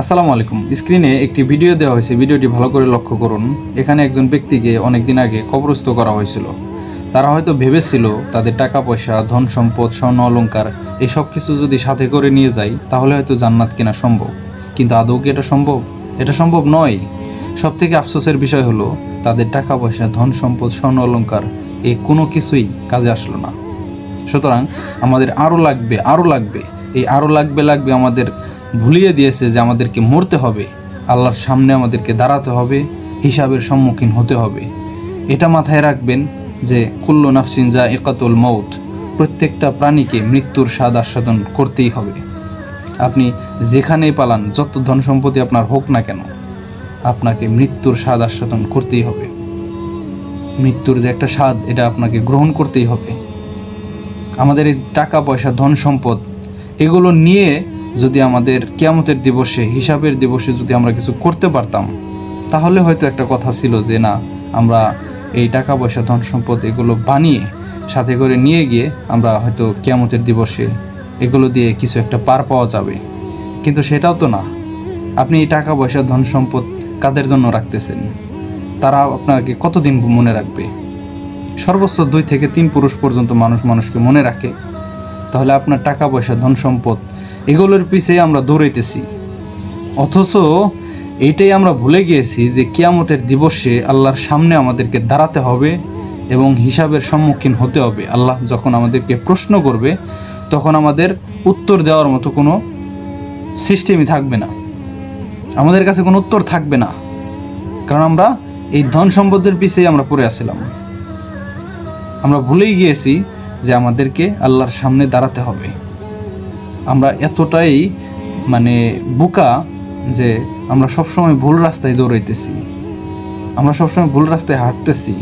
আসসালামু আলাইকুম। স্ক্রিনে একটি ভিডিও দেওয়া হয়েছে। ভিডিওটি ভালো করে লক্ষ্য করুন। এখানে একজন ব্যক্তিকে অনেকদিন আগে কবরস্থ করা হয়েছিল। তারা হয়তো ভেবেছিল, তাদের টাকা পয়সা, ধন সম্পদ, স্বর্ণ অলংকার, এসব কিছু যদি সাথে করে নিয়ে যায়, তাহলে হয়তো জান্নাত কেনা সম্ভব। কিন্তু আদৌ কি এটা সম্ভব? এটা সম্ভব নয়। সব থেকে আফসোসের বিষয় হলো, তাদের টাকা পয়সা, ধন সম্পদ, স্বর্ণ অলংকার, এ কোনো কিছুই কাজে আসলো না। সুতরাং আমাদের আরও লাগবে আরও লাগবে। এই আরও লাগবে লাগবে আমাদের ভুলিয়ে দিয়েছে যে আমাদেরকে মরতে হবে, আল্লাহর সামনে আমাদেরকে দাঁড়াতে হবে, হিসাবের সম্মুখীন হতে হবে। এটা মাথায় রাখবেন যে কুল্ল নাফসিন যা একাতুল মৌত প্রত্যেকটা প্রাণীকে মৃত্যুর স্বাদ আস্বাদন করতেই হবে। আপনি যেখানেই পালান, যত ধন সম্পত্তি আপনার হোক না কেন, আপনাকে মৃত্যুর স্বাদ আস্বাদন করতেই হবে। মৃত্যুর যে একটা স্বাদ, এটা আপনাকে গ্রহণ করতেই হবে। আমাদের এই টাকা পয়সা ধন সম্পদ, এগুলো নিয়ে যদি আমাদের কেয়ামতের দিবসে, হিসাবের দিবসে যদি আমরা কিছু করতে পারতাম, তাহলে হয়তো একটা কথা ছিল যে না, আমরা এই টাকা পয়সা, ধন সম্পদ এগুলো বানিয়ে, সাথে করে নিয়ে গিয়ে আমরা হয়তো কেয়ামতের দিবসে এগুলো দিয়ে কিছু একটা পার পাওয়া যাবে। কিন্তু সেটাও তো না। আপনি এই টাকা পয়সা, ধন সম্পদ কাদের জন্য রাখতেছেন? তারা আপনাকে কতদিন মনে রাখবে? সর্বোচ্চ দুই থেকে তিন পুরুষ পর্যন্ত মানুষ মানুষকে মনে রাখে। তাহলে আপনার টাকা পয়সা, ধন সম্পদ এগুলোর পিছিয়ে আমরা দৌড়াইতেছি। অথচ এইটাই আমরা ভুলে গিয়েছি যে কিয়ামতের দিবসে আল্লাহর সামনে আমাদেরকে দাঁড়াতে হবে এবং হিসাবের সম্মুখীন হতে হবে। আল্লাহ যখন আমাদেরকে প্রশ্ন করবে, তখন আমাদের উত্তর দেওয়ার মতো কোনো সিস্টেমই থাকবে না। আমাদের কাছে কোনো উত্তর থাকবে না। কারণ আমরা এই ধন সম্পদের পিছিয়ে আমরা পড়ে আসছিলাম আমরা ভুলেই গিয়েছি যে আমাদেরকে আল্লাহর সামনে দাঁড়াতে হবে। আমরা এতটাই মানে বোকা যে আমরা সবসময় ভুল রাস্তায় দৌড়াইতেছি। আমরা সবসময় ভুল রাস্তায় হাঁটতেছি।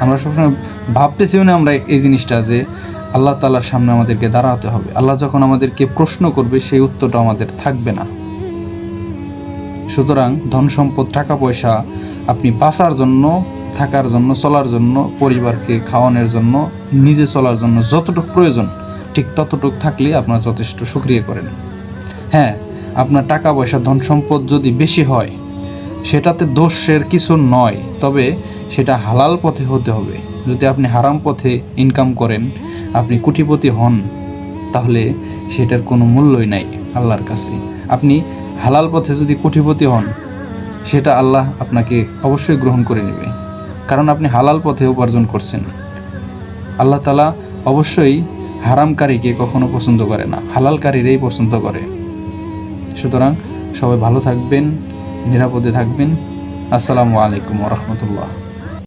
আমরা সবসময় ভাবতেছিও না আমরা এই জিনিসটা যে আল্লাহ তালার সামনে আমাদেরকে দাঁড়াতে হবে। আল্লাহ যখন আমাদেরকে প্রশ্ন করবে, সেই উত্তরটা আমাদের থাকবে না। সুতরাং ধন সম্পদ, টাকা পয়সা আপনি বাঁচার জন্য, থাকার জন্য, চলার জন্য, পরিবারকে খাওয়ানোর জন্য, নিজে চলার জন্য যতটুকু প্রয়োজন ঠিক ততটুকু থাকলে আপনার যথেষ্ট সুক্রিয়া করেন। হ্যাঁ আপনার টাকা পয়সা ধন সম্পদ যদি বেশি হয়, সেটাতে দোষের কিছু নয়, তবে সেটা হালাল পথে হতে হবে। যদি আপনি হারাম পথে ইনকাম করেন, আপনি কোটিপতি হন, তাহলে সেটার কোনো মূল্যই নাই আল্লাহর কাছে। আপনি হালাল পথে যদি কোটিপতি হন, সেটা আল্লাহ আপনাকে অবশ্যই গ্রহণ করে নেবে। কারণ আপনি হালাল পথে উপার্জন করছেন। আল্লাহ তালা অবশ্যই হারামকারীকে কখনো পছন্দ করে না, হালালকারীরাই পছন্দ করে। সুতরাং সবাই ভালো থাকবেন, নিরাপদে থাকবেন। আসসালামু আলাইকুম রহমতুল্লাহ।